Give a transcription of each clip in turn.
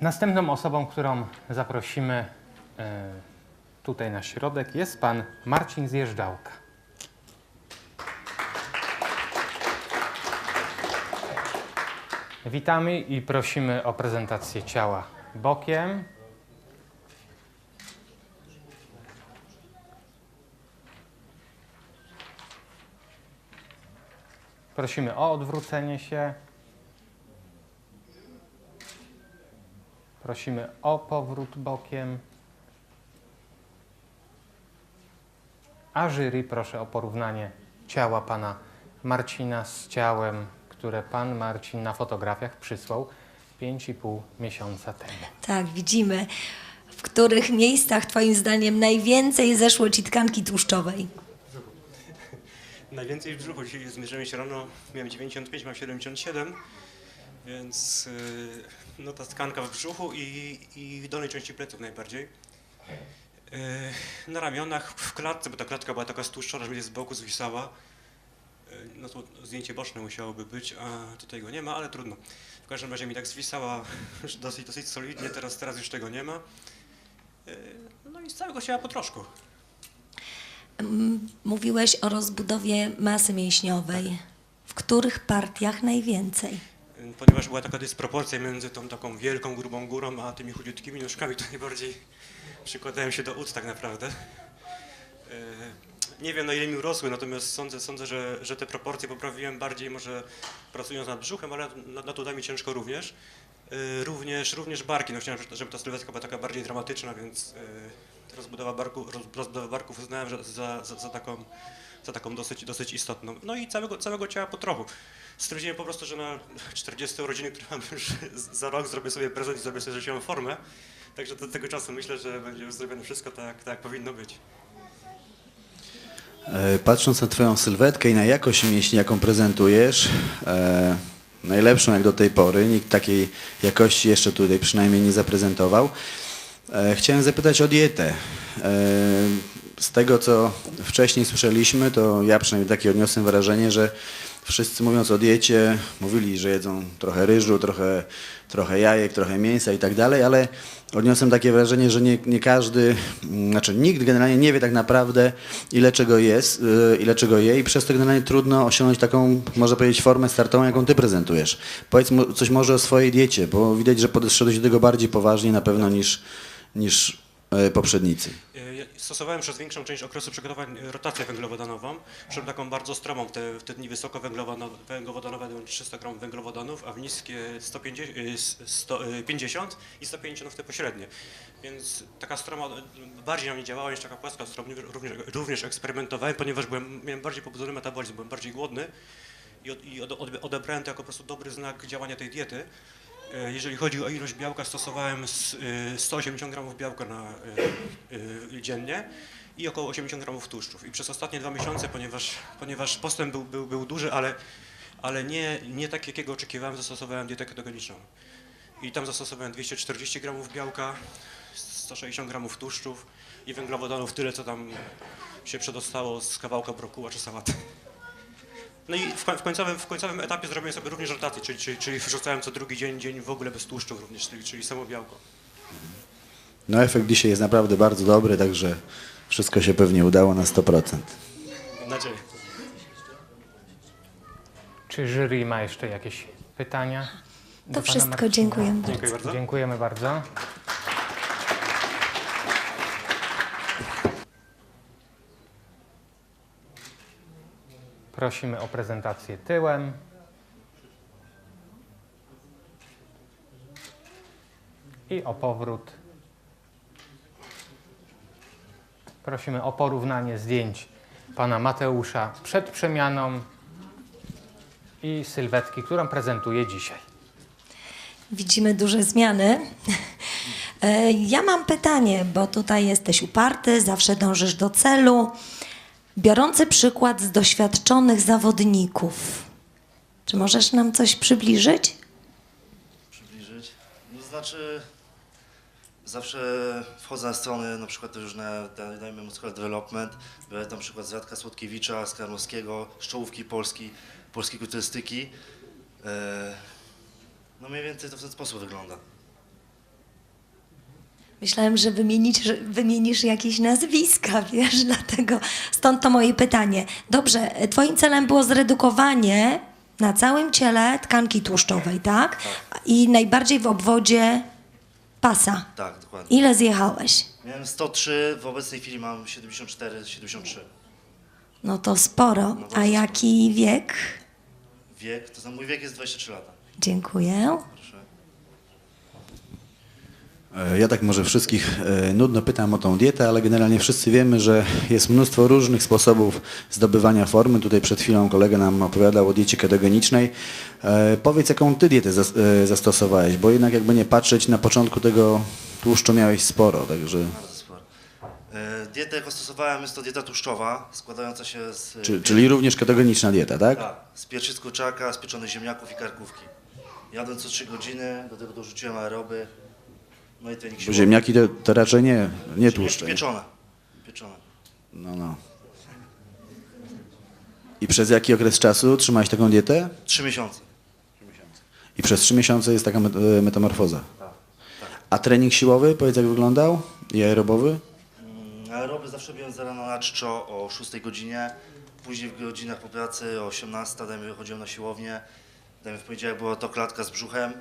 Następną osobą, którą zaprosimy e, tutaj na środek jest pan Marcin Zjeżdżałka. Witamy i prosimy o prezentację ciała bokiem. Prosimy o odwrócenie się. Prosimy o powrót bokiem. A jury proszę o porównanie ciała pana Marcina z ciałem, które pan Marcin na fotografiach przysłał 5,5 miesiąca temu. Tak, widzimy. W których miejscach Twoim zdaniem najwięcej zeszło Ci tkanki tłuszczowej? Najwięcej w brzuchu. Dzisiaj zmierzyłem się rano, miałem 95, mam 77, więc yy, no ta tkanka w brzuchu i, i w dolnej części pleców najbardziej. Yy, na ramionach, w klatce, bo ta klatka była taka stłuszczona, że mnie z boku zwisała. Yy, no to zdjęcie boczne musiałoby być, a tutaj go nie ma, ale trudno. W każdym razie mi tak zwisała już dosyć, dosyć solidnie, teraz, teraz już tego nie ma. Yy, no i z całego ciała po troszku. Mm, Mówiłeś o rozbudowie masy mięśniowej. W których partiach najwięcej? Ponieważ była taka dysproporcja między tą taką wielką, grubą górą, a tymi chudziutkimi nóżkami, to najbardziej przykładałem się do ud tak naprawdę. E, Nie wiem na ile mi urosły, natomiast sądzę, sądzę że, że te proporcje poprawiłem bardziej może pracując nad brzuchem, ale nad, nad udami ciężko również. E, Również, również barki, no chciałem, żeby ta sylwetka była taka bardziej dramatyczna, więc e, rozbudowa, barku, roz- rozbudowa barków uznałem za, za, za taką za taką dosyć, dosyć istotną. No i całego, całego ciała po trochu. Stwierdziłem po prostu, że na 40 urodziny, które mam już za rok, zrobię sobie prezent i zrobię sobie życiową formę. Także do tego czasu myślę, że będzie już zrobione wszystko tak, tak powinno być. E, Patrząc na Twoją sylwetkę i na jakość mięśni, jaką prezentujesz, e, najlepszą jak do tej pory, nikt takiej jakości jeszcze tutaj przynajmniej nie zaprezentował, e, chciałem zapytać o dietę. E, z tego, co wcześniej słyszeliśmy, to ja przynajmniej takie odniosłem wrażenie, że wszyscy mówiąc o diecie, mówili, że jedzą trochę ryżu, trochę, trochę jajek, trochę mięsa i tak dalej, ale odniosłem takie wrażenie, że nie, nie każdy, mm, znaczy nikt generalnie nie wie tak naprawdę ile czego jest, yy, ile czego je i przez to generalnie trudno osiągnąć taką, można powiedzieć, formę startową, jaką ty prezentujesz. Powiedz coś może o swojej diecie, bo widać, że podeszedłeś do tego bardziej poważnie na pewno niż, niż yy, poprzednicy. Stosowałem przez większą część okresu przygotowań e, rotację węglowodanową. Szedłem taką bardzo stromą, te, te dni wysoko węglowodanowe, węglowodanowe to 300 gram węglowodanów, a w niskie 150, e, s- 100, e, 50 i 150 w te pośrednie. Więc taka stroma bardziej na mnie działała niż taka płaska stroma. Również, również eksperymentowałem, ponieważ byłem, miałem bardziej pobudzony metabolizm, byłem bardziej głodny i, od, i odebrałem to jako po prostu dobry znak działania tej diety. E, Jeżeli chodzi o ilość białka, stosowałem s- y, 180 gramów białka na, y, dziennie i około 80 gramów tłuszczów. I przez ostatnie dwa miesiące, ponieważ, ponieważ postęp był, był, był duży, ale, ale nie, nie tak, jakiego oczekiwałem, zastosowałem dietę ketogeniczną. I tam zastosowałem 240 gramów białka, 160 gramów tłuszczów i węglowodanów tyle, co tam się przedostało z kawałka brokuła czy sałaty. No i w, w, końcowym, w końcowym etapie zrobiłem sobie również rotację, czyli, czyli, czyli wrzucałem co drugi dzień, dzień w ogóle bez tłuszczów również, czyli, czyli samo białko. No efekt dzisiaj jest naprawdę bardzo dobry, także wszystko się pewnie udało na 100%. Mam nadzieję. Czy jury ma jeszcze jakieś pytania? pana wszystko, dziękujemy bardzo. Dziękuję bardzo. Dziękujemy bardzo. Prosimy o prezentację tyłem. I o powrót. Prosimy o porównanie zdjęć pana Mateusza przed przemianą i sylwetki, którą prezentuje dzisiaj. Widzimy duże zmiany. E, Ja mam pytanie, bo tutaj jesteś uparty, zawsze dążysz do celu. Biorący przykład z doświadczonych zawodników. Czy możesz nam coś przybliżyć? przybliżyć? No znaczy, zawsze wchodzę na strony, na przykład da- dajmy Muscular Development, biorę tam przykład z Radka Słodkiewicza, z Karnowskiego, z czołówki Polski, polskiej kulturystyki. E, no mniej więcej to w ten sposób wygląda. Myślałem, że wymienisz, że wymienisz jakieś nazwiska, wiesz, dlatego stąd to moje pytanie. Dobrze, e, twoim celem było zredukowanie na całym ciele tkanki tłuszczowej, tak? I najbardziej w obwodzie pasa. Tak, dokładnie. Ile zjechałeś? Miałem 103, w obecnej chwili mam 74, 73. No to sporo. A bardzo jaki wiek? Wiek, to za mój wiek jest 23 lata. Dziękuję. Proszę. E, Ja tak może wszystkich e, nudno pytam o tą dietę, ale generalnie wszyscy wiemy, że jest mnóstwo różnych sposobów zdobywania formy. Tutaj przed chwilą kolega nam opowiadał o diecie ketogenicznej. E, Powiedz, jaką ty dietę zas- zastosowałeś, bo jednak jakby nie patrzeć, na początku tego tłuszczu miałeś sporo, także... Bardzo sporo. Dietę, jaką stosowałem, jest to dieta tłuszczowa, składająca się z... e, Czy, czyli również ketogeniczna dieta, tak? Tak, z pieczy z kurczaka, z pieczonych ziemniaków i karkówki. Jadłem co 3 godziny, do tego dorzuciłem aeroby, no i trening Bo siłowy. ziemniaki to, to raczej nie, nie tłuszcze. Pieczone. Pieczone. No, no. I przez jaki okres czasu trzymałeś taką dietę? 3 miesiące. I przez trzy miesiące jest taka met- e, metamorfoza. A trening siłowy, powiedz jak wyglądał? I aerobowy? Mm, Aeroby zawsze byłem za rano na czczo o 6 godzinie, później w godzinach po pracy o 18, dajmy wychodziłem na siłownię, dajmy w poniedziałek była to klatka z brzuchem.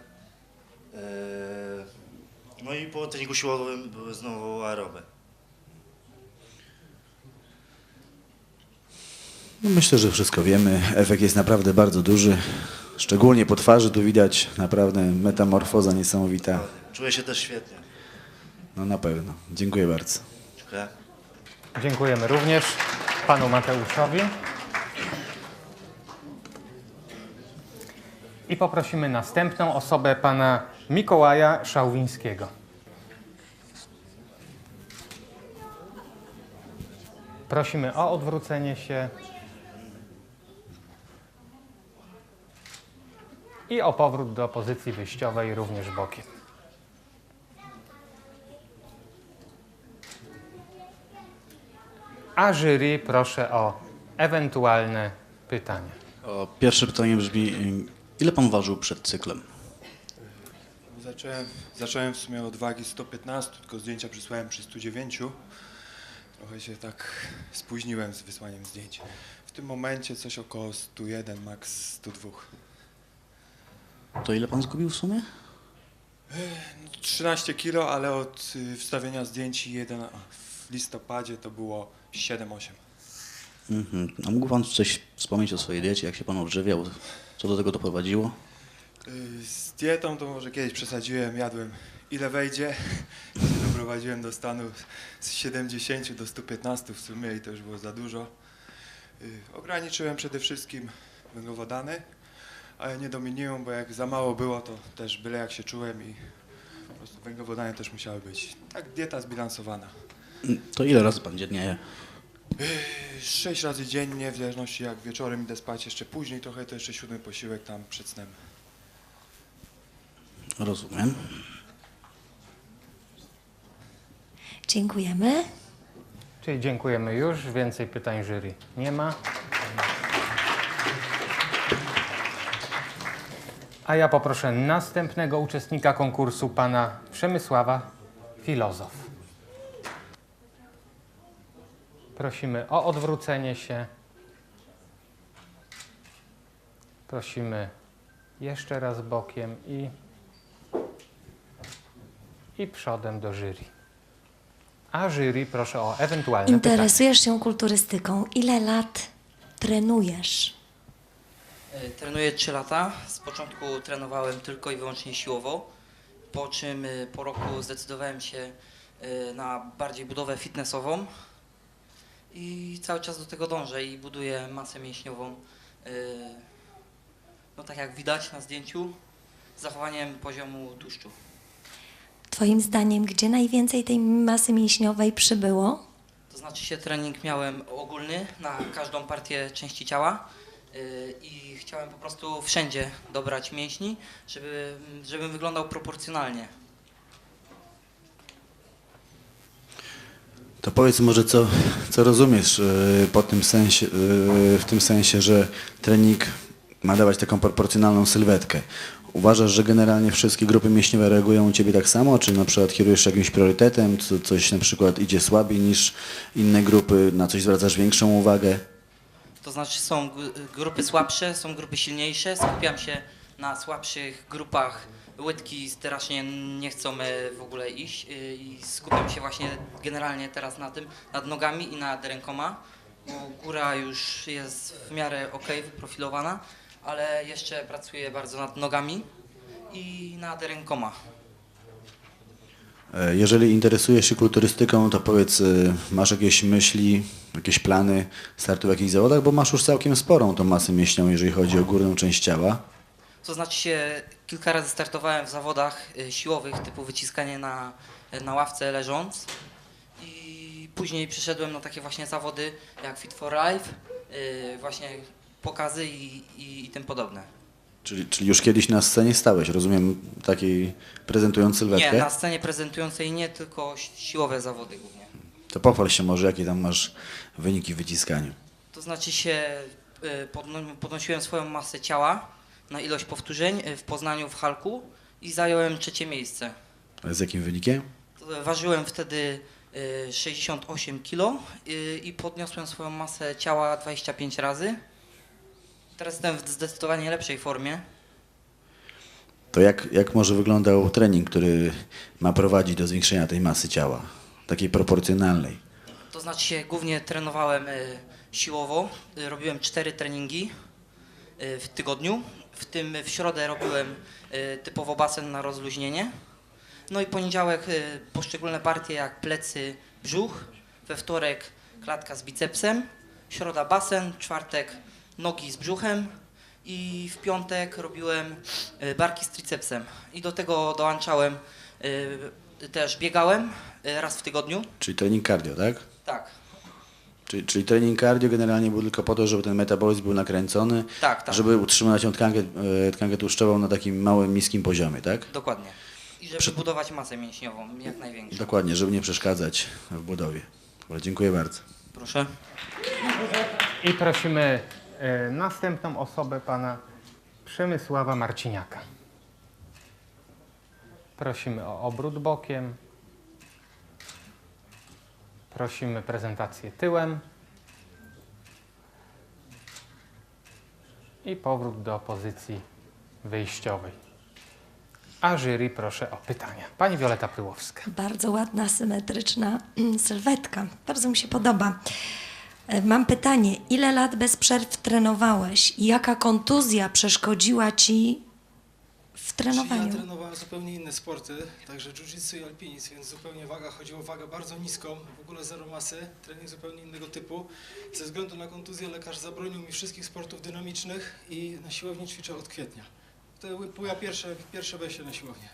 Yy, No i po treningu siłowym były znowu aeroby. No myślę, że wszystko wiemy. Efekt jest naprawdę bardzo duży. Szczególnie po twarzy tu widać naprawdę metamorfoza niesamowita. Czuję się też świetnie. No na pewno. Dziękuję bardzo. Dziękuję. Dziękujemy również panu Mateuszowi. I poprosimy następną osobę, pana Mikołaja Szałwińskiego. Prosimy o odwrócenie się i o powrót do pozycji wyjściowej również bokiem. A jury proszę o ewentualne pytania. Pierwsze pytanie brzmi, ile pan ważył przed cyklem? Zacząłem, zacząłem w sumie od wagi 115, tylko zdjęcia przysłałem przy 109. Trochę się tak spóźniłem z wysłaniem zdjęć. W tym momencie coś około 101, maks 102. To ile pan zgubił w sumie? 13 kilo, ale od y, wstawienia zdjęć jeden, w listopadzie to było 7-8. Mhm. A mógł pan coś wspomnieć o swojej diecie, jak się pan odżywiał? Co do tego doprowadziło? Y, Z dietą to może kiedyś przesadziłem, jadłem ile wejdzie. Doprowadziłem do stanu z 70 do 115 w sumie i to już było za dużo. Y, Ograniczyłem przede wszystkim węglowodany, ale nie dominiłem, bo jak za mało było, to też byle jak się czułem i po prostu węglowodany też musiały być. Tak dieta zbilansowana. Mm, To ile razy pan dziennie je? Y, Sześć razy dziennie, w zależności jak wieczorem idę spać, jeszcze później trochę, to jeszcze siódmy posiłek tam przed snem. Rozumiem. Dziękujemy. Czyli dziękujemy już, więcej pytań jury nie ma. A ja poproszę następnego uczestnika konkursu, pana Przemysława Filozof. Prosimy o odwrócenie się. Prosimy jeszcze raz bokiem i, i przodem do jury. A jury proszę o ewentualne pytania. Interesujesz się kulturystyką. Ile lat trenujesz? E, Trenuję 3 lata. Z początku trenowałem tylko i wyłącznie siłowo, po czym e, po roku zdecydowałem się e, na bardziej budowę fitnessową i cały czas do tego dążę i buduję masę mięśniową. No tak jak widać na zdjęciu, z zachowaniem poziomu tłuszczu. Twoim zdaniem, gdzie najwięcej tej masy mięśniowej przybyło? To znaczy się trening miałem ogólny na każdą partię części ciała yy, i chciałem po prostu wszędzie dobrać mięśni, żeby, żebym wyglądał proporcjonalnie. To powiedz może, co, co rozumiesz e, po tym sensie, e, w tym sensie, że trening ma dawać taką proporcjonalną sylwetkę. Uważasz, że generalnie wszystkie grupy mięśniowe reagują u Ciebie tak samo, czy na przykład kierujesz jakimś priorytetem, co, coś na przykład idzie słabiej niż inne grupy, na coś zwracasz większą uwagę? To znaczy są grupy słabsze, są grupy silniejsze. Skupiam się na słabszych grupach. Łydki strasznie nie chcą e, w ogóle iść e, i skupiam się właśnie generalnie teraz na tym, nad nogami i nad rękoma. Bo góra już jest w miarę ok, wyprofilowana, ale jeszcze pracuję bardzo nad nogami i nad rękoma. E, Jeżeli interesujesz się kulturystyką, to powiedz, e, masz jakieś myśli, jakieś plany startu w jakichś zawodach, bo masz już całkiem sporą tą masę mięśniową, jeżeli chodzi o górną część ciała. To znaczy się, kilka razy startowałem w zawodach y, siłowych typu wyciskanie na, na ławce leżąc i później przyszedłem na takie właśnie zawody jak Fit for Life, właśnie pokazy i, i, i tym podobne. Czyli, czyli już kiedyś na scenie stałeś, rozumiem, takiej prezentując sylwetkę? Nie, na scenie prezentującej nie, tylko si- siłowe zawody głównie. To pochwal się może, jakie tam masz wyniki w wyciskaniu. To znaczy się, podno- podnosiłem swoją masę ciała na ilość powtórzeń y, w Poznaniu w Halku i zająłem trzecie miejsce. A z jakim wynikiem? Ważyłem wtedy y, 68 kg i podniosłem swoją masę ciała 25 razy. Teraz jestem w zdecydowanie lepszej formie. To jak, jak może wyglądał trening, który ma prowadzić do zwiększenia tej masy ciała? Takiej proporcjonalnej. To znaczy się głównie trenowałem y, siłowo. Y, Robiłem 4 treningi y, w tygodniu. W tym w środę robiłem y, typowo basen na rozluźnienie. No i poniedziałek y, poszczególne partie jak plecy, brzuch. We wtorek klatka z bicepsem. Środa basen, czwartek nogi z brzuchem. I w piątek robiłem y, barki z tricepsem. I do tego dołączałem y, też biegałem y, raz w tygodniu. Czyli trening cardio, tak? Tak, Czyli, czyli trening cardio generalnie był tylko po to, żeby ten metabolizm był nakręcony, tak, tak. żeby utrzymać tą tkankę, e, tkankę tłuszczową na takim małym, niskim poziomie, tak? Dokładnie. I żeby Przy- budować masę mięśniową jak największą. Dokładnie, żeby nie przeszkadzać w budowie. Dobra, dziękuję bardzo. Proszę. I prosimy e, następną osobę, pana Przemysława Marciniaka. Prosimy o obrót bokiem. Prosimy prezentację tyłem. I powrót do pozycji wyjściowej. A jury proszę o pytania. Pani Wioleta Pyłowska. Bardzo ładna, symetryczna mm, sylwetka. Bardzo mi się podoba. E, Mam pytanie, ile lat bez przerw trenowałeś i jaka kontuzja przeszkodziła ci w Ja trenowaniu? trenowałem zupełnie inne sporty, także jiu-jitsu i alpinizm, więc zupełnie waga, chodziło o wagę bardzo niską, w ogóle zero masy, trening zupełnie innego typu. Ze względu na kontuzję lekarz zabronił mi wszystkich sportów dynamicznych i na siłowni ćwiczę od kwietnia. To były moja pierwsze, pierwsze wejście na siłownię.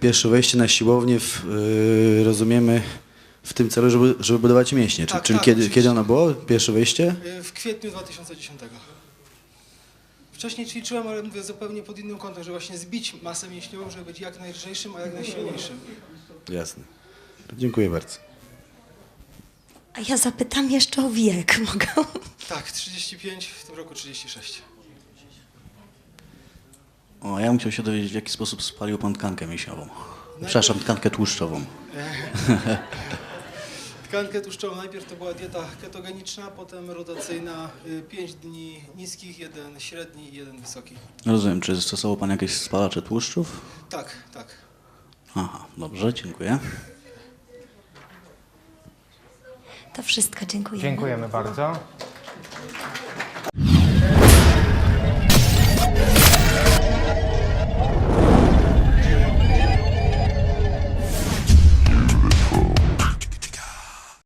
Pierwsze wejście na siłownię w, e, rozumiemy w tym celu, żeby, żeby budować mięśnie. Tak, czyli tak, kiedy, oczywiście. kiedy ono było? Pierwsze wejście? Y, W kwietniu 2010. Wcześniej ćwiczyłem, ale mówię zupełnie pod innym kątem, żeby właśnie zbić masę mięśniową, żeby być jak najlżejszym, a jak najsilniejszym. Jasne. Dziękuję bardzo. A ja zapytam jeszcze o wiek, mogę? Tak, 35, w tym roku 36. O, ja bym chciał się dowiedzieć, w jaki sposób spalił pan tkankę mięśniową. Przepraszam, tkankę tłuszczową. Tkankę tłuszczową. Najpierw to była dieta ketogeniczna, potem rotacyjna, 5 dni niskich, jeden średni i jeden wysoki. Rozumiem, czy stosował pan jakieś spalacze tłuszczów? Tak, tak. Aha, dobrze, dziękuję. To wszystko, dziękuję. Dziękujemy bardzo.